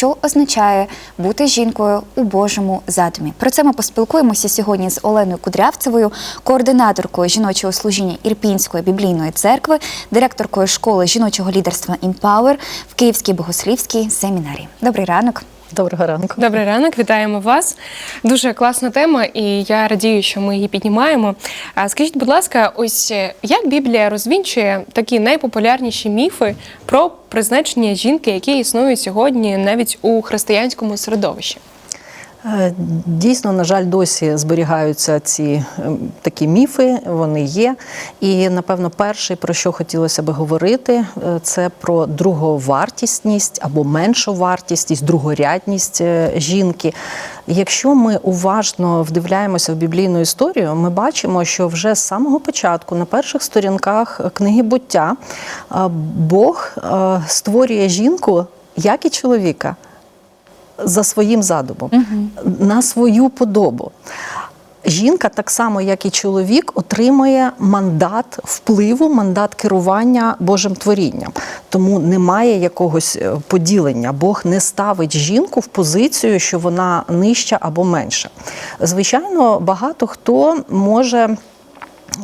що означає бути жінкою у Божому задумі. Про це ми поспілкуємося сьогодні з Оленою Кудрявцевою, координаторкою жіночого служіння Ірпінської біблійної церкви, директоркою школи жіночого лідерства Імпауер в Київській богослівській семінарі. Добрий ранок. Доброго ранку. Добрий ранок, вітаємо вас. Дуже класна тема, і я радію, що ми її піднімаємо. Скажіть, будь ласка, ось е, як Біблія розвінчує такі найпопулярніші міфи про призначення жінки, які існують сьогодні навіть у християнському середовищі? Е, Дійсно, на жаль, досі зберігаються ці ем, такі міфи, вони є. І, напевно, перший, про що хотілося би говорити, е, це про друговартісність або меншу вартісність, другорядність е, жінки. Якщо ми уважно вдивляємося в біблійну історію, ми бачимо, що вже з самого початку, на перших сторінках книги буття, Бог створює жінку, як і чоловіка за своїм задумом, на свою подобу. Жінка, так само як і чоловік, отримує мандат впливу, мандат керування Божим творінням. Тому немає якогось е, поділення. Бог не ставить жінку в позицію, що вона нижча або менша. Звичайно, багато хто може.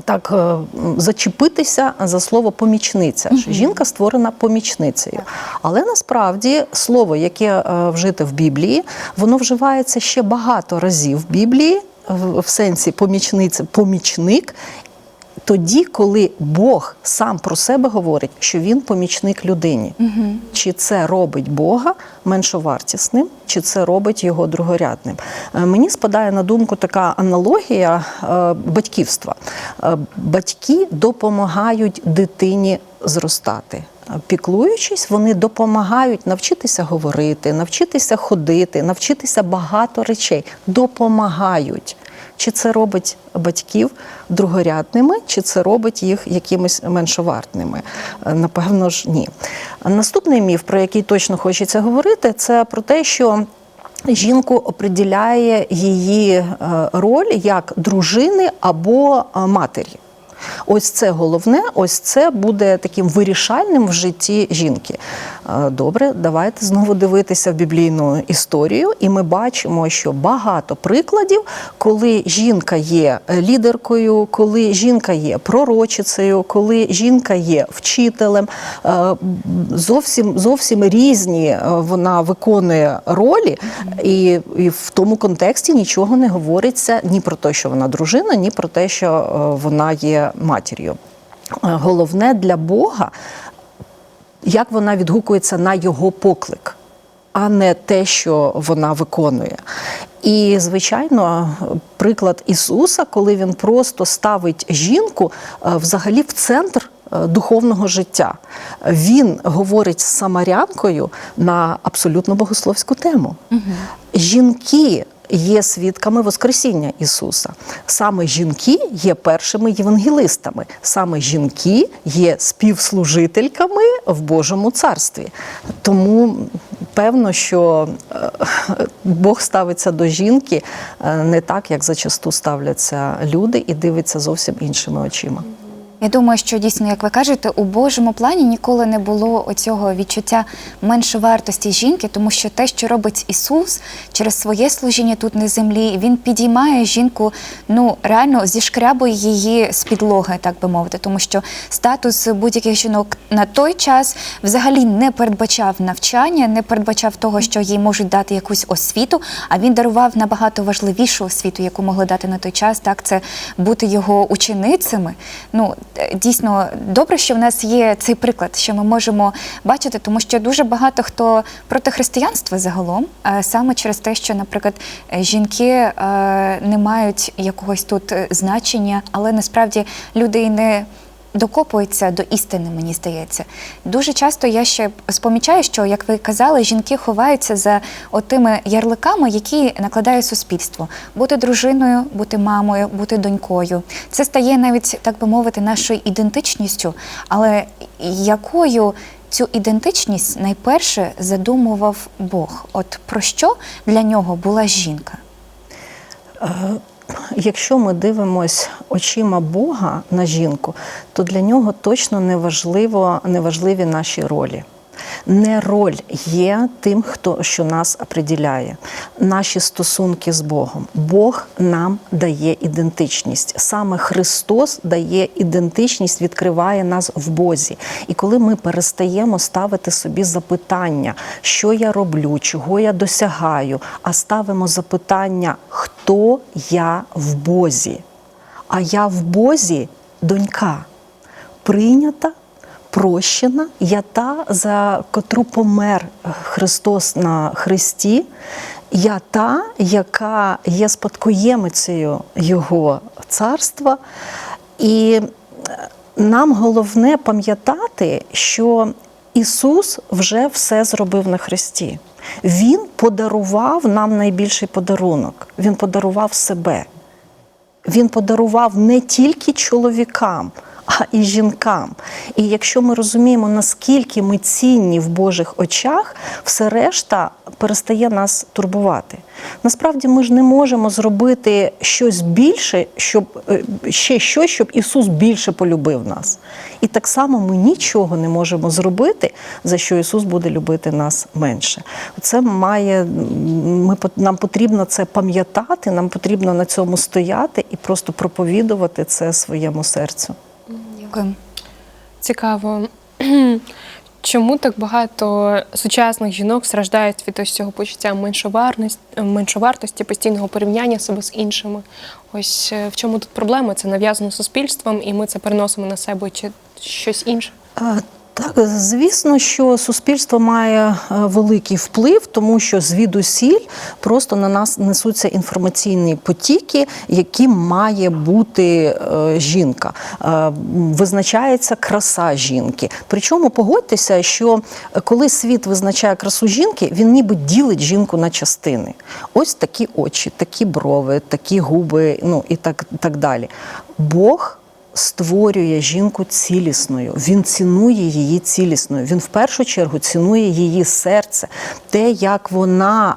Так, е, зачепитися за слово помічниця. що Жінка створена помічницею. Але насправді слово, яке е, вжите в Біблії, воно вживається ще багато разів в Біблії, в- в сенсі помічниця, помічник. Тоді, коли Бог сам про себе говорить, що він помічник людині, чи це робить Бога меншовартісним, чи це робить його другорядним. Е, Мені спадає на думку така аналогія е, батьківства. Е, Батьки допомагають дитині зростати. Піклуючись, вони допомагають навчитися говорити, навчитися ходити, навчитися багато речей. Допомагають. Чи це робить батьків другорядними, чи це робить їх якимись меншовартними? Е, Напевно ж, ні. Наступний міф, про який точно хочеться говорити, це про те, що жінку определяє її е, роль як дружини або е, матері. Ось це головне, ось це буде таким вирішальним в житті жінки. Е, Добре, давайте знову дивитися в біблійну історію, і ми бачимо, що багато прикладів, коли жінка є лідеркою, коли жінка є пророчицею, коли жінка є вчителем, е, зовсім зовсім різні е, вона виконує ролі, і, і в тому контексті нічого не говориться ні про те, що вона дружина, ні про те, що е, вона є матір'ю. Е, Головне для Бога, як вона відгукується на його поклик, а не те, що вона виконує. І, звичайно, приклад Ісуса, коли він просто ставить жінку е, взагалі в центр е, духовного життя. Він говорить з самарянкою на абсолютно богословську тему. Жінки є свідками Воскресіння Ісуса. Саме жінки є першими євангелистами, саме жінки є співслужительками в Божому царстві. Тому певно, що е, Бог ставиться до жінки е, не так, як зачасту ставляться люди, і дивиться зовсім іншими очима. Я думаю, що дійсно, як ви кажете, у Божому плані ніколи не було оцього відчуття меншовартості жінки, тому що те, що робить Ісус через своє служіння тут на землі, він підіймає жінку, ну реально зішкрябує її з підлоги, так би мовити, тому що статус будь-яких жінок на той час взагалі не передбачав навчання, не передбачав того, що їй можуть дати якусь освіту, а він дарував набагато важливішу освіту, яку могли дати на той час. Так, це бути його ученицями. Ну дійсно добре, що в нас є цей приклад, що ми можемо бачити, тому що дуже багато хто проти християнства загалом, е, саме через те, що, наприклад, жінки е, не мають якогось тут е, значення, але насправді люди і не докопуються до істини, мені здається. Дуже часто я ще спомічаю, що, як ви казали, жінки ховаються за отими ярликами, які накладає суспільство: бути дружиною, бути мамою, бути донькою. Це стає навіть, так би мовити, нашою ідентичністю. Але якою цю ідентичність найперше задумував Бог? От про що для нього була жінка? Якщо ми дивимось очима Бога на жінку, то для нього точно не важливо, не важливі наші ролі. Не роль є тим, хто що нас определяє. Наші стосунки з Богом. Бог нам дає ідентичність. Саме Христос дає ідентичність, відкриває нас в Бозі. І коли ми перестаємо ставити собі запитання, що я роблю, чого я досягаю, а ставимо запитання, хто я в Бозі. А я в Бозі донька, прийнята, прощена, я та, за котру помер Христос на Христі. Я та, яка є спадкоємицею Його царства. І нам головне пам'ятати, що Ісус вже все зробив на Христі. Він подарував нам найбільший подарунок. Він подарував себе. Він подарував не тільки чоловікам, а і жінкам. І якщо ми розуміємо, наскільки ми цінні в Божих очах, все решта перестає нас турбувати. Насправді ми ж не можемо зробити щось більше, щоб е, ще щось, щоб Ісус більше полюбив нас. І так само ми нічого не можемо зробити, за що Ісус буде любити нас менше. Це має ми нам потрібно це пам'ятати, нам потрібно на цьому стояти і просто проповідувати це своєму серцю. Дякую. Цікаво. Чому так багато сучасних жінок страждають від ось цього почуття меншоварності, меншовартості, постійного порівняння себе з іншими? Ось е, в чому тут проблема? Це нав'язано суспільством, і ми це переносимо на себе чи щось інше? Так, звісно, що суспільство має е, великий вплив, тому що звідусіль просто на нас несуться інформаційні потіки, які має бути е, жінка. Е, Визначається краса жінки. Причому погодьтеся, що коли світ визначає красу жінки, він ніби ділить жінку на частини. Ось такі очі, такі брови, такі губи, ну і так, так далі. Бог створює жінку цілісною. Він цінує її цілісною. Він в першу чергу цінує її серце, те, як вона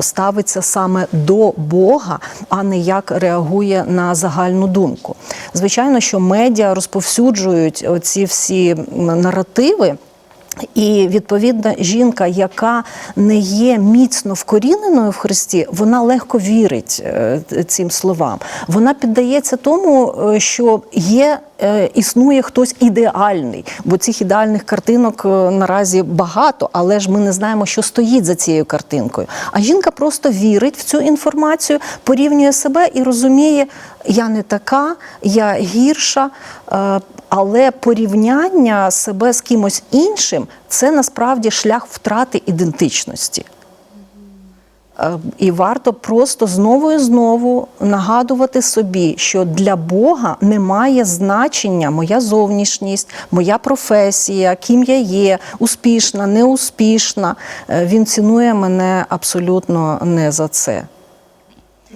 ставиться саме до Бога, а не як реагує на загальну думку. Звичайно, що медіа розповсюджують оці всі наративи. І відповідно жінка, яка не є міцно вкоріненою в Христі, вона легко вірить е, цим словам. Вона піддається тому, е, що є. е, Існує хтось ідеальний, бо цих ідеальних картинок наразі багато, але ж ми не знаємо, що стоїть за цією картинкою. А жінка просто вірить в цю інформацію, порівнює себе і розуміє, я не така, я гірша. Але порівняння себе з кимось іншим це насправді шлях втрати ідентичності. Е, І варто просто знову і знову нагадувати собі, що для Бога немає значення моя зовнішність, моя професія, ким я є, успішна, неуспішна. Е, Він цінує мене абсолютно не за це.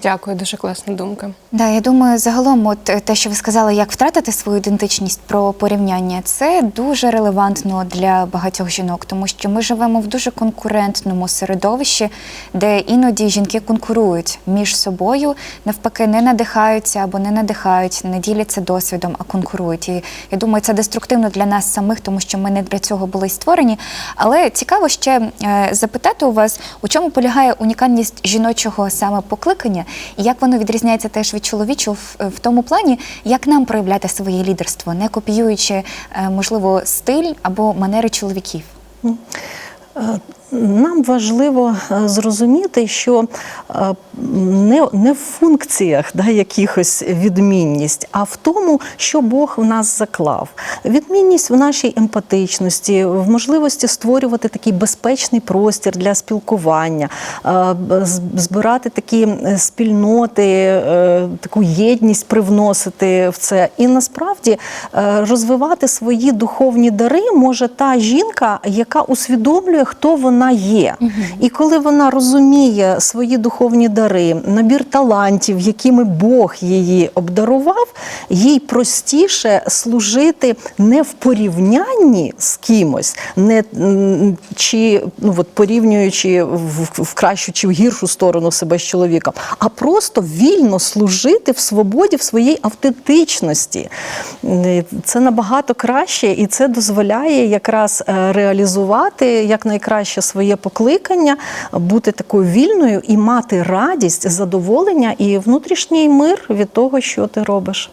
Дякую, дуже класна думка. Да, я думаю, загалом, от е, те, що ви сказали, як втратити свою ідентичність про порівняння, це дуже релевантно для багатьох жінок, тому що ми живемо в дуже конкурентному середовищі, де іноді жінки конкурують між собою, навпаки, не надихаються або не надихають, не діляться досвідом, а конкурують. І я думаю, це деструктивно для нас самих, тому що ми не для цього були створені. Але цікаво ще е, запитати у вас, у чому полягає унікальність жіночого саме покликання, і як воно відрізняється теж від чоловічого в, тому плані, як нам проявляти своє лідерство, не копіюючи, е, можливо, стиль або манери чоловіків. Нам важливо е, зрозуміти, що е, не, не в функціях да, якихось відмінність, а в тому, що Бог в нас заклав. Відмінність в нашій емпатичності, в можливості створювати такий безпечний простір для спілкування, е, збирати такі спільноти, таку єдність привносити в це. І насправді розвивати свої духовні дари може та жінка, яка усвідомлює, хто вона є. І коли вона розуміє свої духовні дари. дари, набір талантів, якими Бог її обдарував, їй простіше служити не в порівнянні з кимось, не чи ну от порівнюючи в, в кращу чи в гіршу сторону себе з чоловіком, а просто вільно служити в свободі, в своїй автентичності. Е, Це набагато краще, і це дозволяє якраз е, реалізувати якнайкраще своє покликання, бути такою вільною і мати радість, задоволення і внутрішній мир від того, що ти робиш.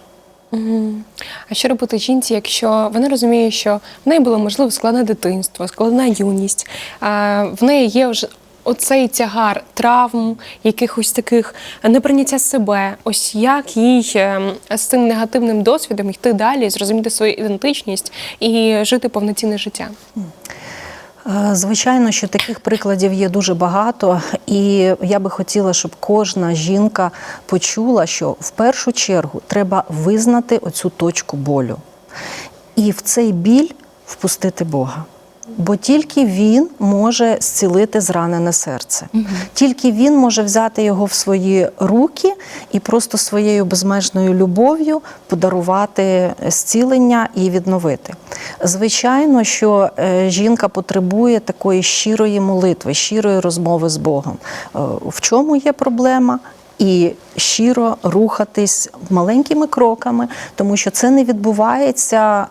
А що робити жінці, якщо вона розуміє, що в неї було можливо складне дитинство, складна юність, а в неї є вже оцей тягар травм, якихось таких неприйняття себе. Ось як їй ем, з цим негативним досвідом йти далі, зрозуміти свою ідентичність і жити повноцінне життя? Е, Звичайно, що таких прикладів є дуже багато, і я би хотіла, щоб кожна жінка почула, що в першу чергу треба визнати оцю точку болю. І в цей біль впустити Бога. Бо тільки він може зцілити зранене серце. Тільки він може взяти його в свої руки і просто своєю безмежною любов'ю подарувати зцілення і відновити. Звичайно, що е, жінка потребує такої щирої молитви, щирої розмови з Богом. Е, В чому є проблема? І щиро рухатись маленькими кроками, тому що це не відбувається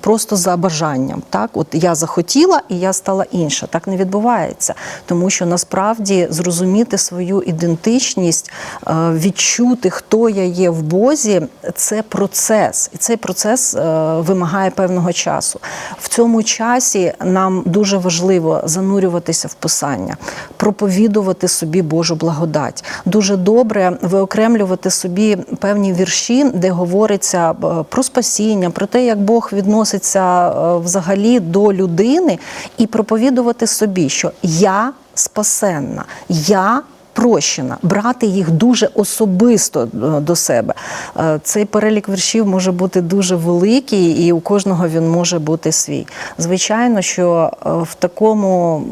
просто за бажанням. Так, от я захотіла і я стала інша. Так не відбувається, тому що насправді зрозуміти свою ідентичність, е, відчути, хто я є в Бозі, це процес, і цей процес е, вимагає певного часу. В цьому часі нам дуже важливо занурюватися в писання, проповідувати собі Божу благодать. Дуже добре виокремлювати собі певні вірші, де говориться е, про спасіння, про те, як Бог відноситься е, взагалі до людини, і проповідувати собі, що я спасенна, я прощена, брати їх дуже особисто е, до себе. Е, Цей перелік віршів може бути дуже великий, і у кожного він може бути свій. Звичайно, що е, в такому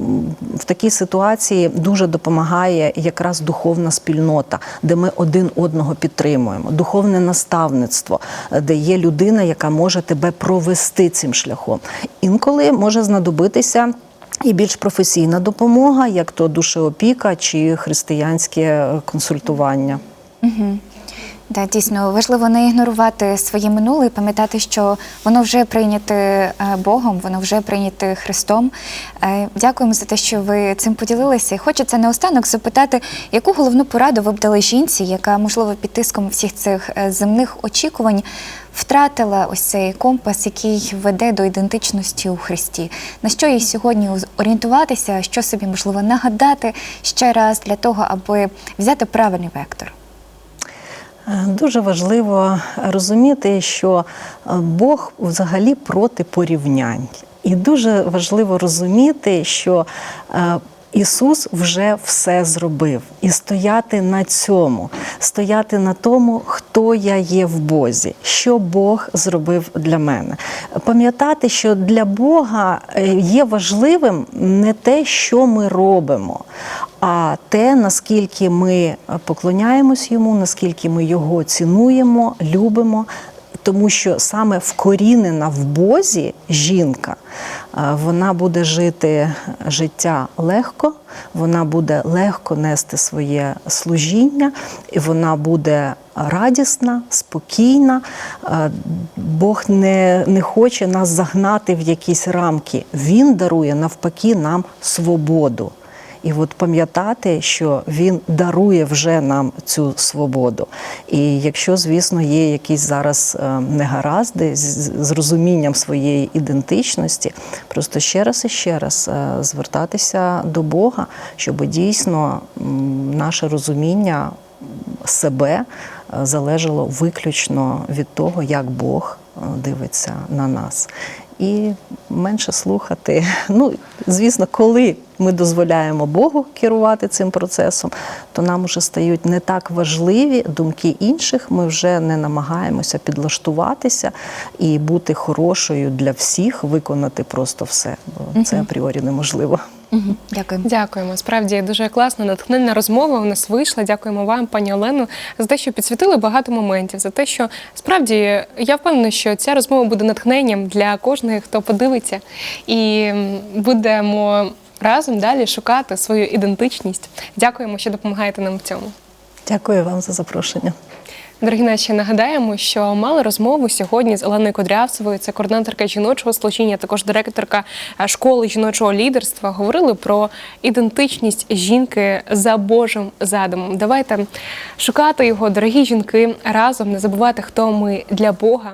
в такій ситуації дуже допомагає якраз духовна спільнота, де ми один одного підтримуємо, духовне наставництво, де є людина, яка може тебе провести цим шляхом. Інколи може знадобитися. І більш професійна допомога, як то душеопіка чи християнське е, консультування. Да, дійсно важливо не ігнорувати своє минуле і пам'ятати, що воно вже прийняте е, Богом, воно вже прийняте Христом. Е, Дякуємо за те, що ви цим поділилися. Хочеться наостанок запитати, яку головну пораду ви б дали жінці, яка, можливо, під тиском всіх цих земних очікувань втратила ось цей компас, який веде до ідентичності у Христі. На що їй сьогодні орієнтуватися, що собі можливо нагадати ще раз для того, аби взяти правильний вектор? Е, Дуже важливо розуміти, що е, Бог взагалі проти порівнянь. І дуже важливо розуміти, що е, Ісус вже все зробив, і стояти на цьому, стояти на тому, хто я є в Бозі, що Бог зробив для мене. Пам'ятати, що для Бога е, є важливим не те, що ми робимо, а те, наскільки ми поклоняємось йому, наскільки ми його цінуємо, любимо. Тому що саме вкорінена в Бозі жінка, е, вона буде жити життя легко, вона буде легко нести своє служіння, і вона буде радісна, спокійна. Е, Бог не, не хоче нас загнати в якісь рамки. Він дарує навпаки нам свободу. І от пам'ятати, що він дарує вже нам цю свободу. І якщо, звісно, є якісь зараз е, негаразди з розумінням своєї ідентичності, просто ще раз і ще раз е, звертатися до Бога, щоб дійсно наше розуміння себе е, залежало виключно від того, як Бог дивиться на нас. І менше слухати. Ну, звісно, коли ми дозволяємо Богу керувати цим процесом, то нам вже стають не так важливі думки інших. Ми вже не намагаємося підлаштуватися і бути хорошою для всіх, виконати просто все. Бо це апріорі неможливо. Мгм. Дякую. Дякуємо. Справді дуже класна, натхненна розмова у нас вийшла. Дякуємо вам, пані Олену, за те, що підсвітили багато моментів, за те, що справді я впевнена, що ця розмова буде натхненням для кожного, хто подивиться, і будемо разом далі шукати свою ідентичність. Дякуємо, що допомагаєте нам в цьому. Дякую вам за запрошення. Дорогі наші, нагадаємо, що мали розмову сьогодні з Оленою Кудрявцевою, це координаторка жіночого служіння, також директорка школи жіночого лідерства. Говорили про ідентичність жінки за Божим задумом. Давайте шукати його, дорогі жінки, разом не забувати, хто ми для Бога.